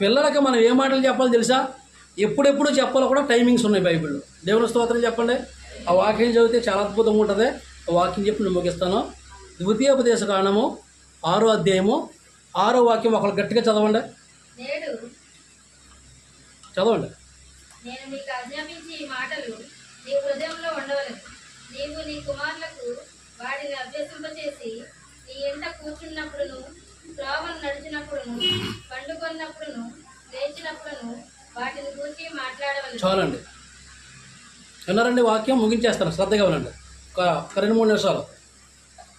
పిల్లలకి మనం ఏ మాటలు చెప్పాలో తెలుసా? ఎప్పుడెప్పుడు చెప్పాలో కూడా టైమింగ్స్ ఉన్నాయి బైబిల్లో. దేవుని స్తోత్రం చెప్పండి. ఆ వాక్యం చదివితే చాలా అద్భుతంగా ఉంటుంది. ఆ వాక్యం చెప్పి నేను ముగిస్తాను. ద్వితీయోపదేశ కాండము ఆరో అధ్యాయము ఆరో వాక్యం ఒకళ్ళు గట్టిగా చదవండి. చదవండి. నేను నీకు ఆజ్ఞాపించి ఈ మాటలు నీ హృదయంలో నీవు నీ కుమారులకు వాటిని అభ్యసింపచేసి నీ ఎంట కూర్చున్నప్పుడును త్రోవను నడిచినప్పుడును పండుకొన్నప్పుడును లేచినప్పుడును వాటిని గురించి మాట్లాడవలెను. చాలండి. విన్నారండి వాక్యం? ముగించేస్తాను. శ్రద్ధగా వినండి. ఒక ఒక రెండు మూడు నిమిషాలు.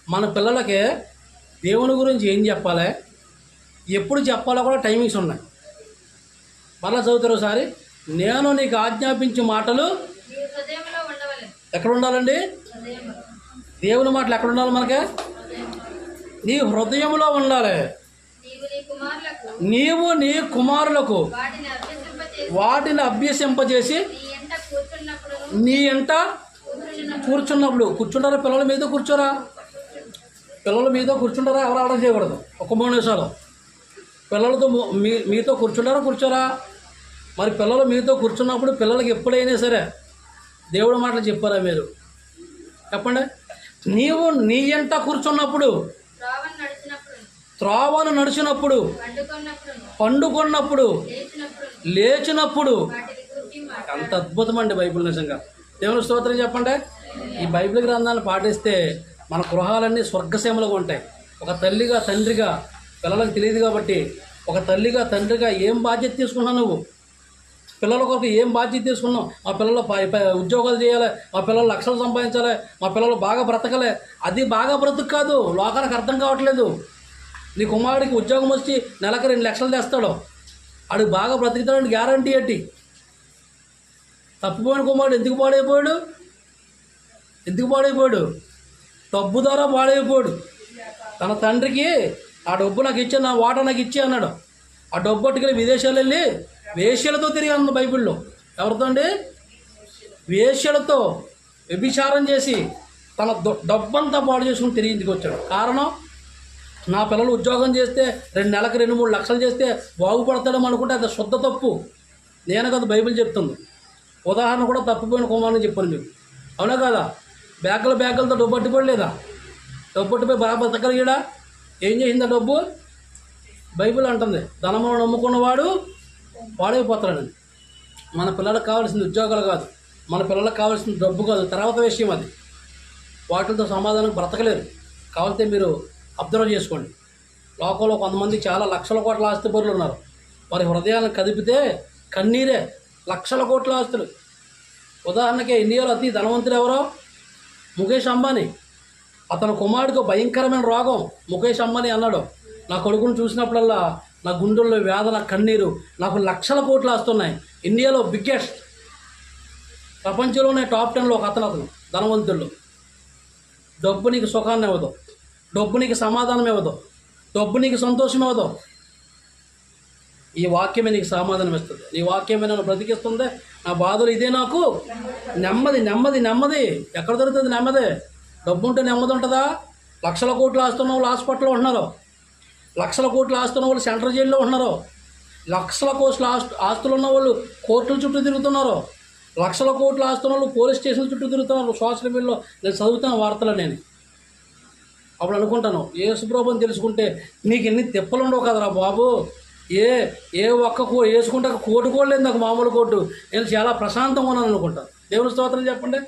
మన పిల్లలకి దేవుని గురించి ఏం చెప్పాలి? ఎప్పుడు చెప్పాలో కూడా టైమింగ్స్ ఉన్నాయి. మరలా చదువుతారు ఒకసారి. నేను నీకు ఆజ్ఞాపించే మాటలు ఎక్కడ ఉండాలండి? దేవుని మాటలు ఎక్కడ ఉండాలి మనకి? నీ హృదయంలో ఉండాలి. నీవు నీ కుమారులకు వాటిని అభ్యసింపచేసి అభ్యసింపజేసి నీ ఎంట కూర్చున్నప్పుడు కూర్చుంటారా? పిల్లల మీద కూర్చోరా? పిల్లల మీద కూర్చుంటారా? ఎవరు ఆర్డర్ చేయకూడదు. ఒక మూడు నిమిషాలు పిల్లలతో మీ మీతో కూర్చుంటారా? కూర్చోరా? మరి పిల్లలు మీతో కూర్చున్నప్పుడు పిల్లలకి ఎప్పుడైనా సరే దేవుడి మాటలు చెప్పారా మీరు? చెప్పండి. నీవు నీ ఎంట కూర్చున్నప్పుడు త్రోవను నడిచినప్పుడు పండుకున్నప్పుడు లేచినప్పుడు. అంత అద్భుతం అండి బైబిల్ నిజంగా. దేవుని స్తోత్రం చెప్పండి. ఈ బైబిల్ గ్రంథాన్ని పాటిస్తే మన గృహాలన్నీ స్వర్గసీమలుగా ఉంటాయి. ఒక తల్లిగా తండ్రిగా పిల్లలకు తెలియదు కాబట్టి ఒక తల్లిగా తండ్రిగా ఏం బాధ్యత తీసుకున్నావు నువ్వు? పిల్లల కొరకు ఏం బాధ్యత తీసుకున్నావు? మా పిల్లలు పై- పై ఉద్యోగాలు చేయాలి మా పిల్లలు లక్షలు సంపాదించాలి మా పిల్లలు బాగా బ్రతకలే. అది బాగా బ్రతుకు కాదు. లోకానికి అర్థం కావట్లేదు. నీ కుమారుడికి ఉద్యోగం వచ్చి నెలకు రెండు లక్షలు తెస్తాడు. ఆడికి బాగా బ్రతుకుతాడని గ్యారంటీ ఏంటి? తప్పిపోయిన కుమారుడు ఎందుకు పాడైపోయాడు? ఎందుకు పాడైపోయాడు? డబ్బు ద్వారా పాడైపోయాడు. తన తండ్రికి ఆ డబ్బు నాకు ఇచ్చే నా వాటా నాకు ఇచ్చే అన్నాడు. ఆ డబ్బు పట్టుకెళ్ళి విదేశాలు వెళ్ళి వేశ్యలతో తిరిగి అన్న బైబిల్లో. ఎవరితో అండి? వేశ్యలతో వ్యభిచారం చేసి తన డబ్బంతా పాడు చేసుకుని తిరిగి ఇంటికి వచ్చాడు. కారణం? నా పిల్లలు ఉద్యోగం చేస్తే రెండు నెలలకు రెండు మూడు లక్షలు చేస్తే బాగుపడతాడేమో అనుకుంటే అది శుద్ధ తప్పు. నేను కదా బైబిల్ చెప్తుంది. ఉదాహరణ కూడా తప్పిపోయిన కుమారుని చెప్పాను మీకు. అవునా కదా? బ్యాగుల బ్యాగులతో డబ్బు పట్టుకోలేదా డబ్బు పట్టిపోయి బాగా బతకలిగాడా ఏం చేసిందా డబ్బు? బైబిల్ అంటుంది ధనమును నమ్ముకున్నవాడు పాడైపోతాడని. మన పిల్లలకు కావాల్సింది ఉద్యోగాలు కాదు. మన పిల్లలకు కావాల్సిన డబ్బు కాదు. తర్వాత విషయం అది. వాటితో సమాధానం బ్రతకలేరు. కావాలంటే మీరు అబ్జర్వ్ చేసుకోండి. లోకంలో కొంతమంది చాలా లక్షల కోట్ల ఆస్తిపరులు ఉన్నారు. వారి హృదయాలను కదిపితే కన్నీరే లక్షల కోట్ల ఆస్తులు. ఉదాహరణకి ఇండియాలో అతి ధనవంతుడు ఎవరో? ముఖేష్ అంబానీ. అతని కుమారుడికి భయంకరమైన రోగం. ముఖేష్ అంబానీ అన్నాడు నా కొడుకును చూసినప్పుడల్లా నా గుండెల్లో వేదన కన్నీరు నాకు లక్షల కోట్లు వస్తున్నాయి ఇండియాలో బిగ్గెస్ట్ ప్రపంచంలోనే టాప్ టెన్లో ఒక అతను అతను ధనవంతుల్లో డబ్బు నీకు సుఖాన్ని ఇవ్వదు. డబ్బు నీకు సమాధానం ఇవ్వదు. డబ్బు నీకు సంతోషం ఇవ్వదు. ఈ వాక్యమే నీకు సమాధానం ఇస్తుంది. నీ వాక్యమే నన్ను బ్రతికిస్తుంది. నా బాధలు ఇదే నాకు. నెమ్మది నెమ్మది నెమ్మది. ఎక్కడ దొరుకుతుంది నెమ్మది? డబ్బు ఉంటే నెమ్మది ఉంటుందా? లక్షల కోట్లు ఆస్తున్న వాళ్ళు హాస్పిటల్లో ఉంటున్నారు. లక్షల కోట్లు ఆస్తున్న వాళ్ళు సెంట్రల్ జైల్లో ఉంటున్నారు. లక్షల కోట్ల ఆస్తు ఆస్తులు ఉన్న వాళ్ళు కోర్టుల చుట్టూ తిరుగుతున్నారు. లక్షల కోట్ల ఆస్తున్న వాళ్ళు పోలీస్ స్టేషన్ చుట్టూ తిరుగుతున్నారు. సోషల్ మీడియాలో నేను చదువుతున్న వార్తలు నేను. అప్పుడు అనుకుంటాను ఏ తెలుసుకుంటే నీకు ఎన్ని తిప్పలు ఉండవు కదరా బాబు? ఏ ఏ ఒక్క కో వేసుకుంటే కోటు కూడా లేదు నాకు మామూలు కోటు. నేను చాలా ప్రశాంతంగా ఉన్నాను అనుకుంటాను. దేవుని స్తోత్రం చెప్పండి?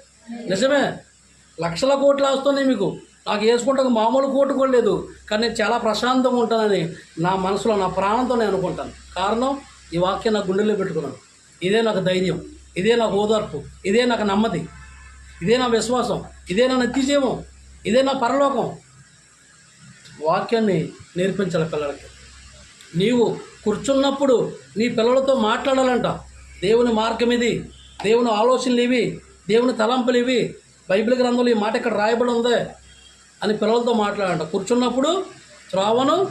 నిజమే. లక్షల కోట్లు వస్తున్నాయి మీకు. నాకు వేసుకుంటే మామూలు కోటు కూడా లేదు. కానీ నేను చాలా ప్రశాంతంగా ఉంటానని నా మనసులో నా ప్రాణంతో నేను అనుకుంటాను. కారణం ఈ వాక్యం నా గుండెల్లో పెట్టుకున్నాను. ఇదే నాకు ధైర్యం. ఇదే నాకు ఓదార్పు. ఇదే నాకు నెమ్మది. ఇదే నా విశ్వాసం. ఇదే నా నిత్యజీవం. ఇదే నా పరలోకం. వాక్యాన్ని నేర్పించాలి పిల్లలకి. నీవు కూర్చున్నప్పుడు నీ పిల్లలతో మాట్లాడాలంట. దేవుని మార్గం ఇది దేవుని ఆలోచనలు ఇవి దేవుని తలంపులు ఇవి బైబిల్ గ్రంథంలో ఈ మాట ఇక్కడ రాయబడి ఉందే అని పిల్లలతో మాట్లాడంట కూర్చున్నప్పుడు త్రోవను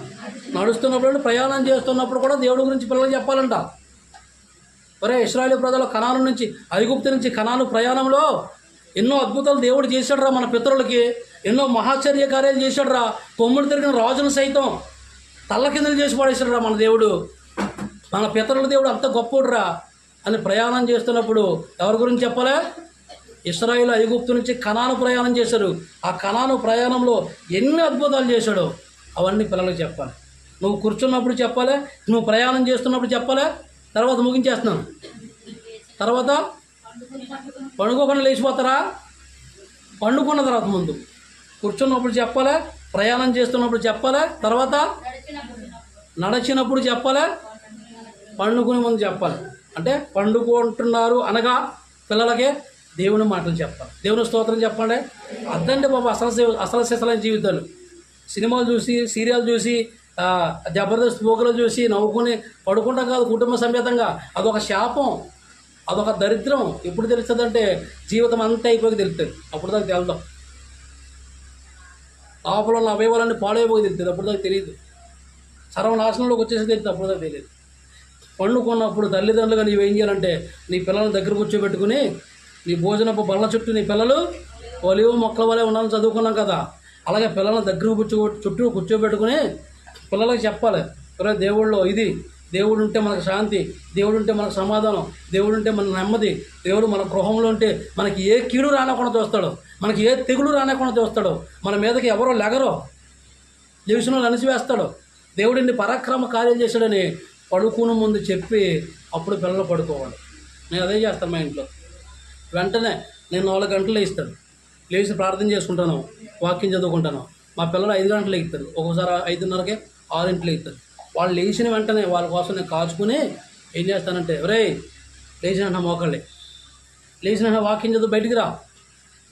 నడుస్తున్నప్పుడు ప్రయాణం చేస్తున్నప్పుడు కూడా దేవుడి గురించి పిల్లలు చెప్పాలంట. ఒరే ఇస్రాయేల్ ప్రజలు కణాను నుంచి ఐగుప్తు నుంచి కణాను ప్రయాణంలో ఎన్నో అద్భుతాలు దేవుడు చేశాడురా మన పితరులకి. ఎన్నో మహాచర్య కార్యాలు చేశాడురా. కొమ్ముడు తిరిగిన రాజును సైతం తల్ల కిందలు చేసి పడేశాడురా మన దేవుడు. మన పితరుల దేవుడు అంత గొప్పోడురా అని ప్రయాణం చేస్తున్నప్పుడు ఎవరి గురించి చెప్పాలా? ఇస్రాయిల్ ఐగుప్తు నుంచి కణాను ప్రయాణం చేశారు. ఆ కణాను ప్రయాణంలో ఎన్ని అద్భుతాలు చేశాడో అవన్నీ పిల్లలకు చెప్పాలి. నువ్వు కూర్చున్నప్పుడు చెప్పాలి? నువ్వు ప్రయాణం చేస్తున్నప్పుడు చెప్పాలి? తర్వాత ముగించేస్తున్నాను. తర్వాత పండుకోకుండా లేచిపోతారా? పండుకున్న తర్వాత ముందు. కూర్చున్నప్పుడు చెప్పాలా? ప్రయాణం చేస్తున్నప్పుడు చెప్పాలా? తర్వాత నడిచినప్పుడు చెప్పాలా? పండుకునే ముందు చెప్పాలి? అంటే పండుకుంటున్నారు అనగా పిల్లలకే దేవుని మాటలు చెప్పాలి. దేవుని స్తోత్రం చెప్పండి. అద్దండి బాబు అసలు అసలు సిసలైన జీవితాలు. సినిమాలు చూసి సీరియల్ చూసి జబర్దస్త్ పోకులు చూసి నవ్వుకుని పడుకుంటాం కాదు కుటుంబ సమేతంగా. అదొక శాపం. అదొక దరిద్రం. ఎప్పుడు తెలుస్తుందంటే జీవితం అంతా అయిపోయి తెలుస్తుంది. అప్పుడు దాకా తెలుద్దాం లోపల ఉన్న అవయవాలన్నీ పాడైపోయి తెలుస్తుంది అప్పుడు దాకా తెలియదు. సర్వనాశనంలోకి వచ్చేసి తెలియదు. అప్పుడు దాకా తెలియదు. పండుకున్నప్పుడు తల్లిదండ్రులుగా నీవు ఏం చేయాలంటే నీ పిల్లల్ని దగ్గర కూర్చోబెట్టుకుని నీ భోజనపు బల్ల చుట్టూ నీ పిల్లలు ఒలివ మొక్కల వలె ఉండాలని చదువుకున్నాం కదా. అలాగే పిల్లల దగ్గర కూర్చో చుట్టూ కూర్చోబెట్టుకుని పిల్లలకు చెప్పాలి. దేవుళ్ళు ఇది దేవుడు ఉంటే మనకు శాంతి దేవుడు ఉంటే మనకు సమాధానం దేవుడు ఉంటే మన నెమ్మది. దేవుడు మన గృహంలో ఉంటే మనకి ఏ కీడు రానకుండా చూస్తాడు మనకి ఏ తెగులు రానకుండా చూస్తాడు మన మీదకి ఎవరో లెగరో జీవితంలో అణిచివేస్తాడు. దేవుడిని పరాక్రమ కార్యం చేశాడని పడుకుని ముందు చెప్పి అప్పుడు పిల్లలు పడుకోవాలి. నేను అదే చేస్తాను మా ఇంట్లో. వెంటనే నేను నాలుగు గంటలు లేస్తాను. లేచి ప్రార్థన చేసుకుంటాను వాక్యం చదువుకుంటాను. మా పిల్లలు ఐదు గంటలు ఎక్కుతారు ఒక్కోసారి ఐదున్నరకే ఆరింటిలో ఎక్కుతారు వాళ్ళు లేచిన వెంటనే వాళ్ళ కోసం నేను కాచుకుని ఏం చేస్తానంటే ఒరే లేచిన మోకళ్ళే. లేచిన వాక్యం చదువు బయటికి రా.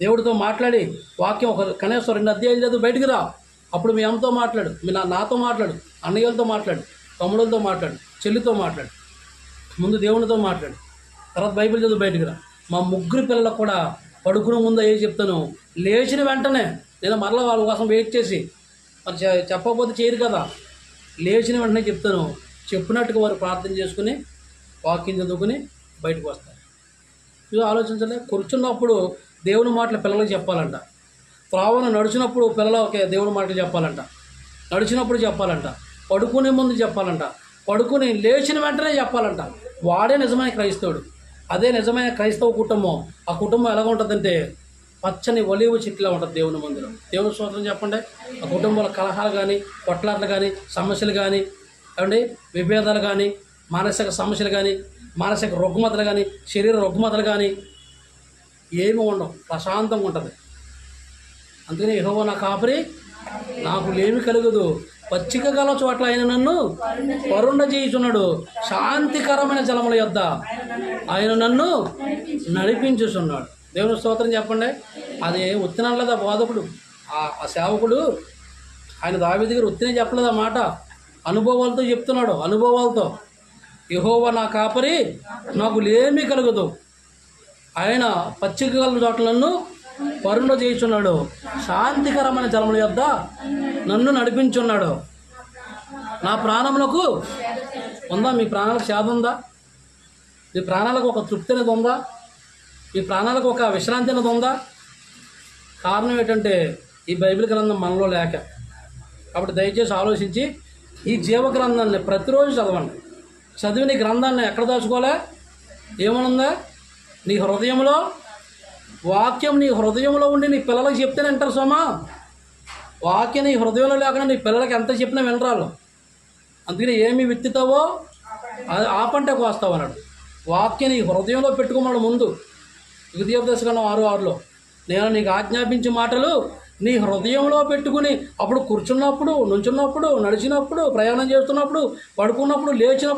దేవుడితో మాట్లాడి వాక్యం ఒక కనీసం రెండు అధ్యాయులు చదువు బయటికి రా. అప్పుడు మీ అమ్మతో మాట్లాడు మీ నా నాతో మాట్లాడు అన్నయ్యలతో మాట్లాడు తమ్ముళ్ళతో మాట్లాడు చెల్లితో మాట్లాడు ముందు దేవునితో మాట్లాడు. తర్వాత బైబిల్ చదువు బయటికి రా. మా ముగ్గురు పిల్లలకు కూడా పడుకునే ముందు ఏ చెప్తాను లేచిన వెంటనే నేను మరలా వాళ్ళ కోసం వెయిట్ చేసి మరి చె- చెప్పకపోతే చేయరు కదా. లేచిన వెంటనే చెప్తాను. చెప్పినట్టుగా వారు ప్రార్థన చేసుకుని వాకింగ్ చదువుకుని బయటకు వస్తారు. ఇది ఆలోచించలే కూర్చున్నప్పుడు దేవుని మాటలు పిల్లలకు చెప్పాలంట. త్రావణ నడిచినప్పుడు పిల్లలకి దేవుని మాటలు చెప్పాలంట. నడిచినప్పుడు చెప్పాలంట. పడుకునే ముందు చెప్పాలంట. పడుకుని లేచిన వెంటనే చెప్పాలంట. వాడే నిజమైన క్రైస్తవుడు. అదే నిజమైన క్రైస్తవ కుటుంబం. ఆ కుటుంబం ఎలా ఉంటుందంటే పచ్చని ఒలివ చెట్టులా ఉంటుంది దేవుని మందిరం. దేవుని స్తోత్రం చెప్పండి? ఆ కుటుంబంలో కలహాలు కానీ కొట్లాటలు కానీ సమస్యలు కానీ ఏమండి? విభేదాలు కానీ మానసిక సమస్యలు కానీ మానసిక రుగ్మతలు కానీ శరీర రుగ్మతలు కానీ ఏమి ఉండవు. ప్రశాంతంగా ఉంటుంది. అందుకని యెహోవా నా కాపరి నాకు లేమి కలుగదు. పచ్చిక గల చోట్ల ఆయన నన్ను వరుణ చేయుచున్నాడు శాంతికరమైన జలముల యొద్ద ఆయన నన్ను నడిపించుచున్నాడు. దేవుని స్తోత్రం చెప్పండి. అది ఉత్తినట్లేదా బోధకుడు? ఆ ఆ సేవకుడు ఆయన దావి దగ్గర ఉత్తినే చెప్పలేదు ఆ మాట? అనుభవాలతో చెప్తున్నాడు అనుభవాలతో. యెహోవా నా కాపరి నాకు లేమీ కలుగదు. ఆయన పచ్చికల గల చోట్ల నన్ను వరుణ చేయుచున్నాడు. శాంతికరమైన జలముల యొద్ద నన్ను నడిపించున్నాడు. నా ప్రాణములకు ఉందా? మీ ప్రాణాలకు శాద ఉందా? మీ ప్రాణాలకు ఒక తృప్తి అనేది ఉందా? ఈ ప్రాణాలకు ఒక విశ్రాంతి అనేది ఉందా? కారణం ఏంటంటే ఈ బైబిల్ గ్రంథం మనలో లేక. కాబట్టి దయచేసి ఆలోచించి ఈ జీవ గ్రంథాన్ని ప్రతిరోజు చదవండి. చదివి నీ గ్రంథాన్ని ఎక్కడ దాచుకోలే? ఏమనుందా? నీ హృదయంలో వాక్యం నీ హృదయంలో ఉండి నీ పిల్లలకు చెప్తేనే వింటారు సోమా వాక్యం నీ హృదయంలో లేకుండా నీ పిల్లలకి ఎంత చెప్పినా వినరాలు అందుకని ఏమి విత్తుతావో అది ఆ కోస్తావు అన్నాడు. వాక్యం నీ హృదయంలో పెట్టుకోమన్నాడు ముందు. ద్వితీయోపదేశకం ఆరు ఆరులో నేను నీకు ఆజ్ఞాపించే మాటలు నీ హృదయంలో పెట్టుకుని అప్పుడు కూర్చున్నప్పుడు నుంచున్నప్పుడు నడిచినప్పుడు ప్రయాణం చేస్తున్నప్పుడు పడుకున్నప్పుడు లేచినప్పుడు